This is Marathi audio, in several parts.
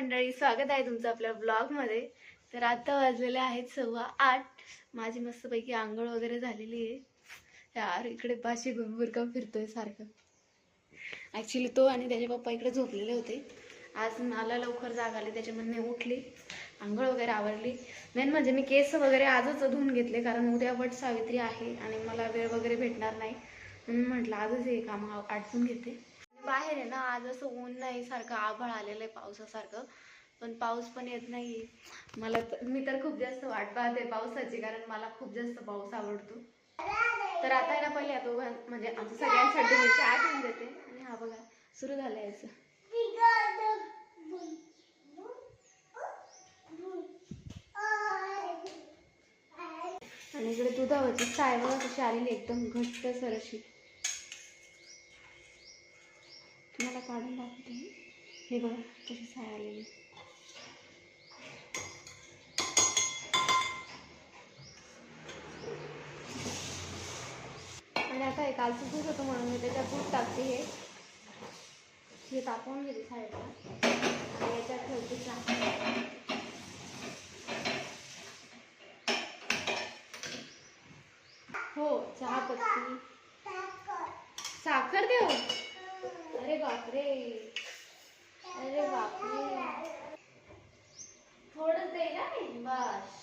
मंडळी स्वागत आहे तुमचं आपल्या ब्लॉगमध्ये तर आता वाजलेले आहेत सव्वा आठ. माझी मस्तपैकी आंघोळ वगैरे झालेली आहे. यार इकडे बाशी बुरका फिरतोय सारखं. ॲक्च्युली तो आणि त्याचे पप्पा इकडे झोपलेले होते. आज मला लवकर जाग आली त्याच्यामधून मी उठली. आंघोळ वगैरे आवरली. मेन म्हणजे मी केस वगैरे आजच धुवून घेतले कारण उद्या वट सावित्री आहे आणि मला वेळ वगैरे भेटणार नाही. म्हणून म्हटलं आजच हे काम आव- आटपून घेते. बाहेर आहे ना आज असं ऊन नाही सारखं आभाळ आलेलं आहे पावसासारखं. पण पाऊस पण येत नाही. मला मी तर खूप जास्त वाट पाहते पावसाची कारण मला खूप जास्त पाऊस आवडतो. तर आता आहे ना पहिले आता दोघां म्हणजे आमच्या सगळ्यांसाठी मी चहा ठेवून देते. आणि हा बघा सुरू झालं याचं आणि इकडे दुधावरची साय बघा कशी आलेली एकदम घट्ट सर हे। आलेली आणि आता हे कालचं दूध होतं म्हणून मी त्याच्यात दूध टाकते हे। हे। तापवून घेते साईडला याच्यात ठेवते हो बापरे. अरे बापरे. थोडंच दे ना बस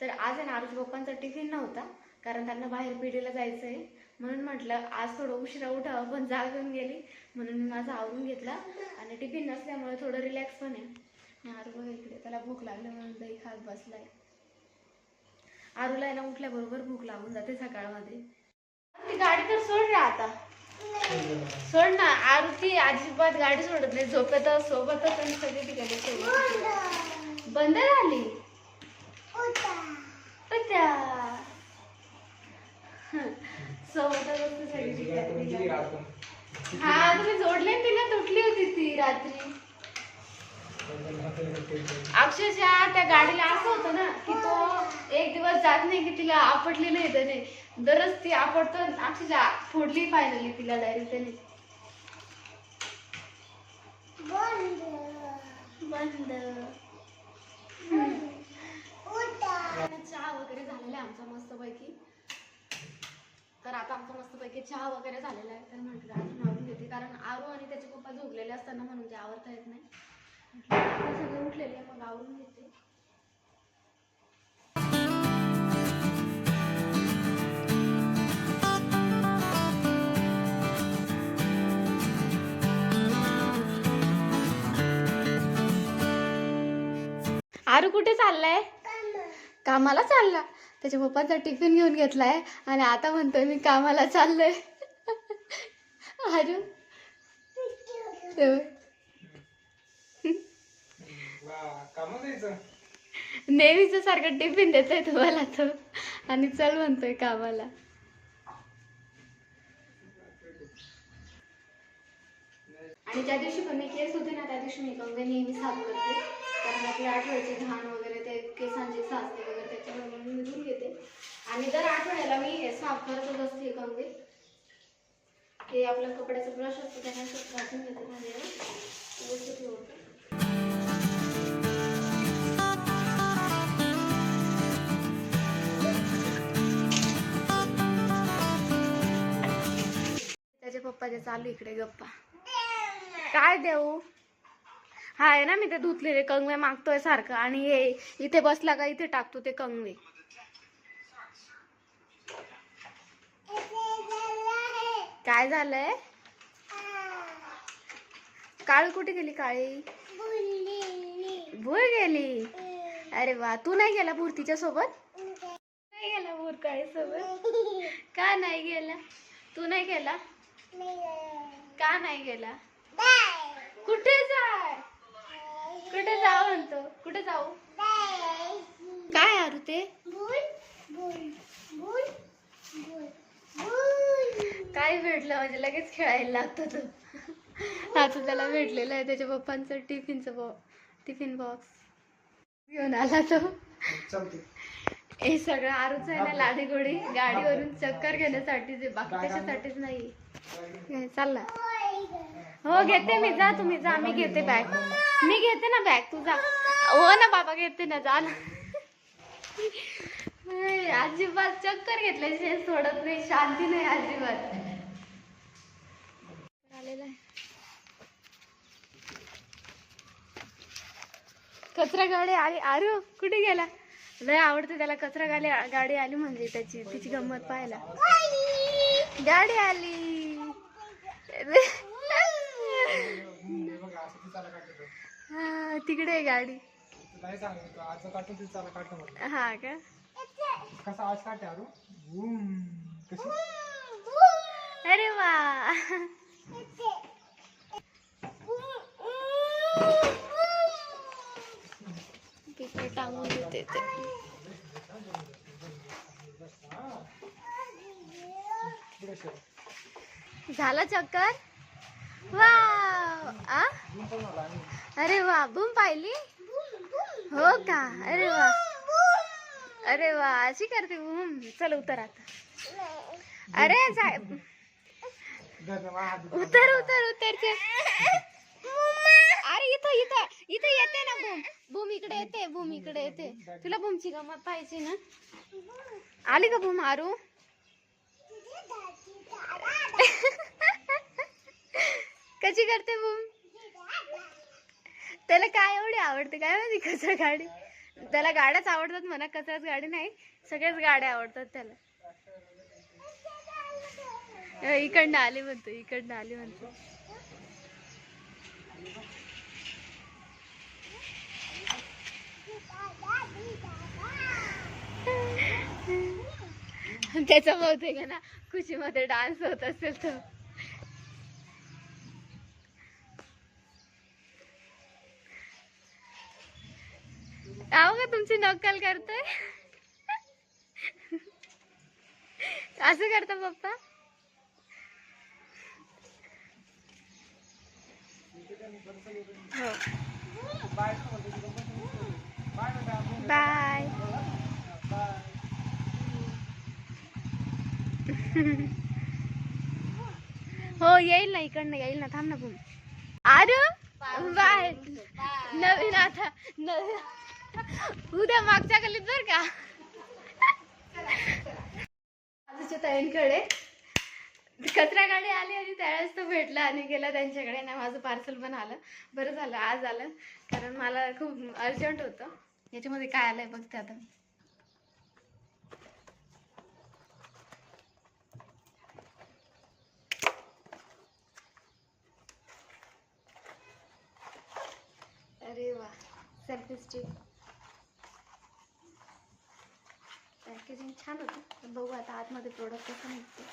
तर आज आहे ना आरुष पप्पांचा टिफिन नव्हता कारण त्यांना बाहेर पिढीला जायचं आहे म्हणून म्हटलं आज थोडं उशिरा उठावं पण जाग येऊन गेली. म्हणून मी माझा आवरून घेतला. आणि टिफिन नसल्यामुळे थोडं रिलॅक्स पण आहे. आणि आरू इकडे त्याला भूक लागली म्हणून दही खात बसलाय. आरूला आहे ना उठल्याबरोबर भूक लागून जाते सकाळमध्ये. ती गाडी तर सोड रे आता. सोड ना आरू ती अजिबात गाडी सोडत नाही झोपत सोबतच आणि सगळी ठिकाणी सोबत. बंद झाली? सोबतच असते सगळी ठिकाणी हा तुम्ही जोडले ना तिला तुटली होती ती रात्री. अक्षरशः त्या गाडीला असं होतं ना की तो एक दिवस जात नाही की तिला आपटली नाही त्याने. दरच ती आपटतो अक्षरशः फोडली फायनली तिला डायरेक्ट त्याने. बंद. चहा वगैरे झालेला आहे आमचा मस्तपैकी. तर आता आमचा मस्तपैकी चहा वगैरे झालेला आहे. तर म्हटलं अजून आवरून घेते कारण आरू आणि त्याचे पप्पा झोपलेले असताना म्हणून ते आवरता येत नाही. सगळे उठलेले आहे, मग आवरून घेते. आरू कुठे चाललाय? कामाला चालला. त्याच्या पप्पाचा टिफिन घेऊन घेतलाय. आणि आता म्हणतोय मी कामाला चाललोय. आरू? ते बघ. नेहमीच सारखं टिफिन देतोय तुम्हाला तो. आणि चल म्हणतोय कामाला. आणि ज्या दिवशी पण मी केस होते ना त्या दिवशी मी कंगवे नेहमी साफ करते. कारण आपल्या आठवड्याचे घाण वगैरे ते केसांचे साचते वगैरे त्याच्यामुळे म्हणून मी धुवून घेते. आणि दर आठवड्याला मी हे साफ करतच असते कंगवे हे आपलं कपड्याचा ब्रश असतो त्याने घासून घेते भांड्याला व्यवस्थित पप्पाच्या चालू इकडे गप्पा. काय देऊ? हाय ना मी ते धुतलेले कंगवे मागतोय सारखं. आणि हे इथे बसला का इथे टाकतो ते कंगवे. काय झालंय? काळी कुठे गेली काळी? भूर गेली. अरे वा तू नाही गेला भूर तिच्या सोबत नाही गेला भूर काळी सोबत का नाही गेला? तू नाही गेला? का नाही गेला? कुठे जाय? कुठे जाऊ म्हणतो? कुठे जाऊ? काय आरू ते? काय भेटलं? म्हणजे लगेच खेळायला लागतो तो. आता त्याला भेटलेलं आहे त्याच्या पप्पांचं टिफिनचं बॉ टिफिन बॉक्स. घेऊन आला तो. हे सगळं आरूच आहे ना लाडीगोडी. गाडीवरून चक्कर घेण्यासाठी जे बाकी कशासाठीच नाही. चालला. हो घेते मी. जा तुम्ही जा. मी घेते बॅग मी घेते ना बॅग तू जा. हो ना बाबा घेते ना. जा ना. अजिबात चक्कर घेतल्याशिवाय सोडत नाही. शांती नाही अजिबात. आलेला आहे. कचरा गाडी आली. अरे कुठे गेला? लय आवडते त्याला कचरा गाडी गाडी आली म्हणजे त्याची तिची गंमत पाहायला. गाडी आली. हा तिकडे आहे गाडी. हा का? अरे वा. टांगून देते ते. झाला चक्कर? वा आ? अरे वा बूम पाहिली? हो का? अरे वा. अरे वा अशी करते. बूम. चल उतर आता. अरे. उतर उतर उतर ते अरे इथं इथं इथं येते ना बूम बूम इकडे येते भूमीकडे इकडे येते. तुला भूमची गमत पाहिजे ना? आली का भूम आरू? कशी करते भूम? त्याला काय एवढी आवडते? काय माहिती कचरा गाडी? त्याला गाड्याच आवडतात म्हणा कचराच गाडी नाही. सगळ्याच गाड्या आवडतात त्याला. इकडनं आली म्हणतो इकडनं आली म्हणतो. त्याचा बहुतेक आहे ना खुशीमध्ये डान्स होत असेल तर आहो का तुमची नक्कल करतोय? असं करता पप्पा? हो. बाय म्हणतो तिथं पण तुम्ही. बाय बेटा, बूम. Bye bye. हो येईल ना इकडनं येईल ना. थांब ना पण अरे बाय नवीन आता नवीन. उद्या मागच्या गल्लीत बर का? आजच्या ताईंकडे कचरा गाडी आली आणि त्यावेळेस तो भेटला आणि गेला त्यांच्याकडे. ना माझं पार्सल पण आलं. बरं झालं आज आलं. कारण मला खूप अर्जंट होतं. याच्यामध्ये काय आलंय बघते आता अरे वा सेल्फी स्टिक पॅकेजिंग छान होतं बघू आता आतमध्ये प्रोडक्ट कसं निघते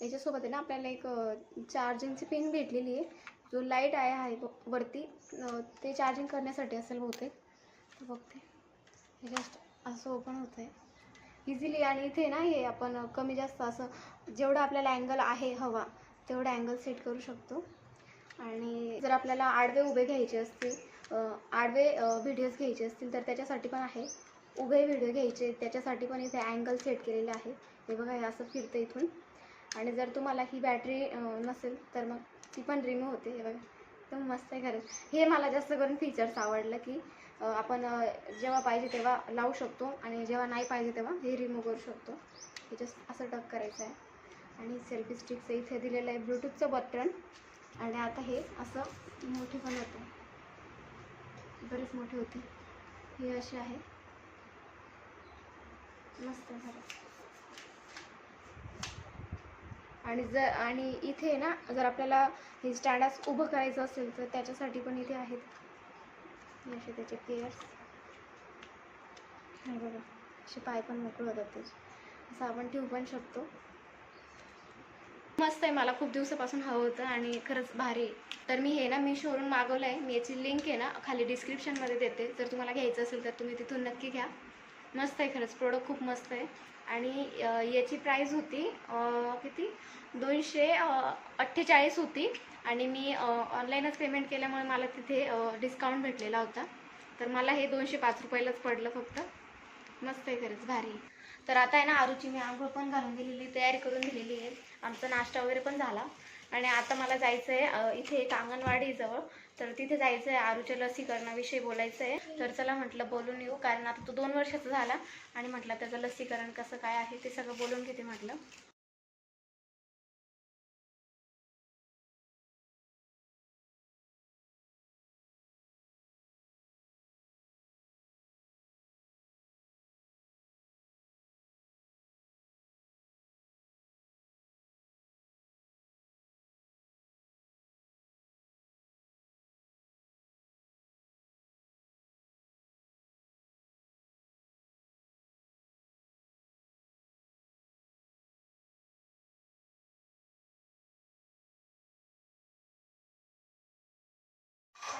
याच्यासोबत आहे ना आपल्याला एक चार्जिंगची पिन भेटलेली आहे. जो लाइट आहे आहे वरती ते चार्जिंग करण्यासाठी असेल बहुतेक. बघते. हे जस्ट असं ओपन होतं आहे इझिली आणि इथे ना हे आपण कमी जास्त असं जेवढं आपल्याला अँगल आहे हवा तेवढं अँगल सेट करू शकतो. आणि जर आपल्याला आडवे उभे घ्यायचे असतील आडवे व्हिडिओज घ्यायचे असतील तर त्याच्यासाठी पण आहे. उभे व्हिडिओ घ्यायचे त्याच्यासाठी पण इथे अँगल सेट केलेले आहे. हे बघा हे असं फिरतं इथून. आणि जर तुम्हाला ही बॅटरी नसेल तर मग ती पण रिमूव्ह होते हे बघा. एकदम मस्त आहे खरंच. हे मला जास्त करून फीचर्स आवडलं की आपण जेव्हा पाहिजे तेव्हा लावू शकतो आणि जेव्हा नाही पाहिजे तेव्हा हे रिमूव्ह करू शकतो. हे जस्ट असं टक करायचं आहे आणि सेल्फी स्टिकचं इथे दिलेलं आहे ब्लूटूथचं बटन. आणि आता हे असं मोठे पण होतं. बरेच मोठे होते. हे असे आहे. मस्त झालं. आणि जर आणि इथे ना जर आपल्याला हे स्टँडास उभं करायचं असेल तर त्याच्यासाठी पण इथे आहेत. असे त्याचे पेअर्स हे बघा असे पाय पण मोकळे होतात त्याचे. असं आपण ठेवू पण शकतो. मस्त आहे मला खूप दिवसापासून हवं होतं आणि खरंच भारी. तर मी हे ना मी मागवलं आहे. मी याची लिंक आहे ना खाली डिस्क्रिप्शनमध्ये देते. जर तुम्हाला घ्यायचं असेल तर तुम्ही तिथून नक्की घ्या. मस्त आहे खरंच प्रोडक्ट खूप मस्त आहे. आणि याची प्राईस होती किती? दोनशे अठ्ठेचाळीस होती. आणि मी ऑनलाईनच पेमेंट केल्यामुळे मला तिथे डिस्काउंट भेटलेला होता. तर मला हे दोनशे पाच रुपयालाच पडलं फक्त. मस्त आहे खरंच भारी. तर आता आहे ना आरूची मी आंघोळ पण घालून दिलेली तयारी करून दिलेली आहे. आमचा नाश्ता वगैरे पण झाला. आणि आता मला जायचं आहे इथे एक अंगणवाडीजवळ तर तिथे जायचं आहे आरूच्या लसीकरणाविषयी बोलायचं आहे तर चला म्हटलं बोलून येऊ कारण आता तो दोन वर्षाचा झाला. आणि म्हटलं त्याचं लसीकरण कसं काय आहे ते सगळं बोलून घेते म्हटलं.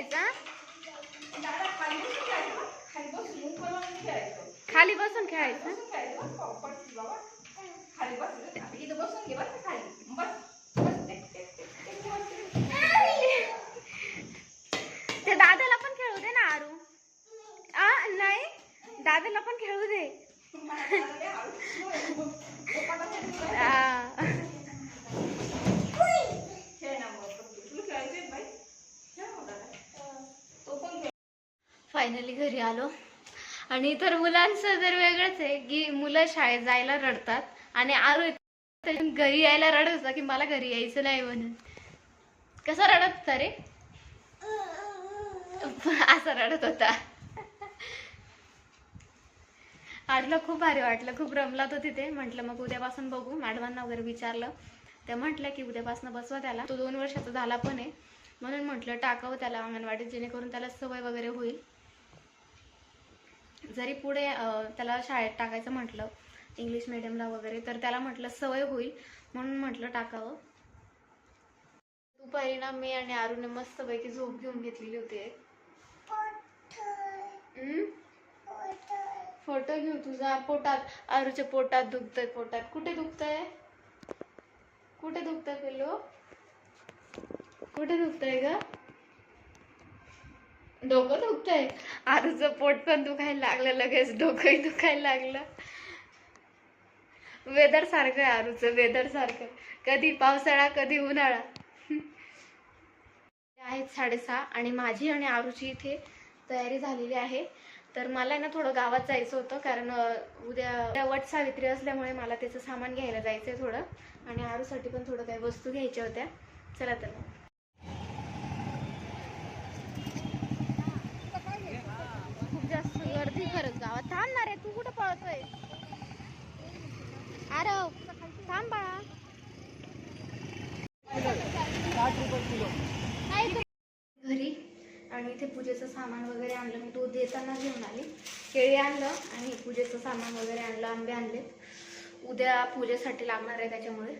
असं नाही फेकायचं हा? खाली बसून खेळायचं ते दादाला पण खेळू दे ना आरू आ नाही दादाला पण खेळू दे आ. फायनली घरी आलो. आणि तर मुलांचं तर वेगळंच आहे की मुलं शाळेत जायला रडतात आणि आरू घरी यायला रडत होता की मला घरी यायचं नाही म्हणून. कसा रडत होता रे? असा रडत होता. वाटलं खूप भारी वाटलं खूप रमला तो. तिथे म्हटलं मग उद्यापासून बघू. मॅडमांना वगैरे विचारलं. त्या म्हटलं की उद्यापासून बसवा त्याला. तो दोन वर्षाचा झाला पण आहे. म्हणून म्हटलं टाकावं त्याला अंगणवाडीत जेणेकरून त्याला सवय वगैरे होईल. जरी पुढे त्याला शाळेत टाकायचं म्हटलं इंग्लिश मिडियमला वगैरे तर त्याला म्हटलं सवय होईल म्हणून म्हटलं टाकावं. दुपारी ना मी आणि आरूने मस्तपैकी झोप घेऊन घेतलेली होती. फोटो घेऊ तुझा पोटात आरूच्या पोटात दुखतंय पोटात. कुठे दुखतंय? कुठे दुखतंय पिल्लू? कुठे दुखतंय ग? डोकं दुखतंय. आरूचं पोट पण दुखायला लागलं लगेच डोकंही दुखायला लागलं. वेदर सारखं आहे आरूचं वेदर सारखं. कधी पावसाळा कधी उन्हाळा. आहेत साडेसहा आणि माझी आणि आरूची इथे तयारी झालेली आहे. तर मला आहे ना थोडं गावात जायचं होतं कारण उद्या उद्या वट सावित्री असल्यामुळे मला त्याचं सामान घ्यायला जायचं आहे थोडं. आणि आरूसाठी पण थोडं काही वस्तू घ्यायच्या होत्या. चला तर मग खूप जास्त गर्दी खरंच गावात. थांबणार आहे तू कुठं पळतोय? आरव थांब बाळा. घरी आणि इथे पूजेचं सामान वगैरे आणलं. मी दूध देताना घेऊन आले. केळी आणलं आणि पूजेचं सामान वगैरे आणलं. आंबे आणले उद्या पूजेसाठी लागणार आहे त्याच्यामुळे.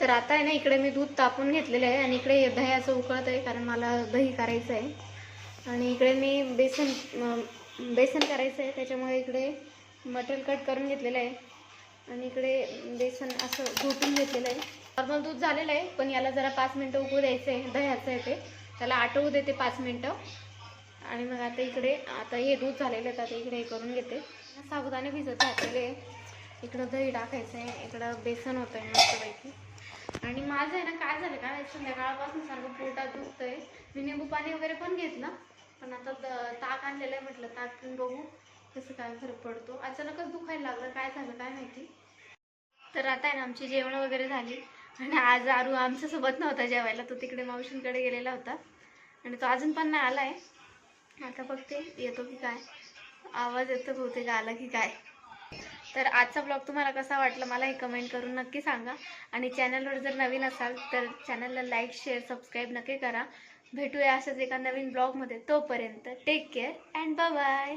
तर आता आहे ना इकडे मी दूध तापून घेतलेलं आहे आणि इकडे दह्याचं उकळत आहे कारण मला दही करायचं आहे. आणि इकडे मी बेसन बेसन करायचं आहे. त्याच्यामुळे इकडे मटेरियल कट करून घेतलेलं आहे. आणि इकडे बेसन असं घोटून घेतलेलं आहे. नॉर्मल दूध झालेलं आहे पण याला जरा पाच मिनटं उकळू द्यायचं आहे. दह्याचं आहे ते. त्याला आटवू देते पाच मिनटं. आणि मग आता इकडे आता हे दूध झालेलं आहे आता इकडे हे करून घेते. साबुदाणे भिजत घातलेले आहे. इकडं दही टाकायचं आहे. इकडं बेसन होतं आहे मस्तपैकी. आणि माझं आहे ना काय झालं का? संध्याकाळपासून सारखं पोटात दुखतंय. मी निंबू पाणी वगैरे पण घेतलं. पण आता ताक आणलेलं आहे म्हटलं ताक पिऊन बघू कसं काय फरक पडतो. अचानकच दुखायला लागलं काय झालं काय माहिती. तर आता आहे ना आमची जेवण वगैरे झाली. आणि आज आरू आमच्यासोबत नव्हता जेवायला तो तिकडे मावशींकडे गेलेला होता. आणि तो अजून पण नाही आलाय. आता बघते येतो की काय. आवाज येतो बहुतेक आला की काय. तर आजचा ब्लॉग तुम्हाला कसा वाटला मला हे कमेंट करून नक्की सांगा. आणि चॅनलवर जर नवीन असाल तर चॅनलला लाईक शेअर सबस्क्राईब नक्की करा. भेटूया असंच एका नवीन ब्लॉगमध्ये तोपर्यंत टेक केअर अँड बाय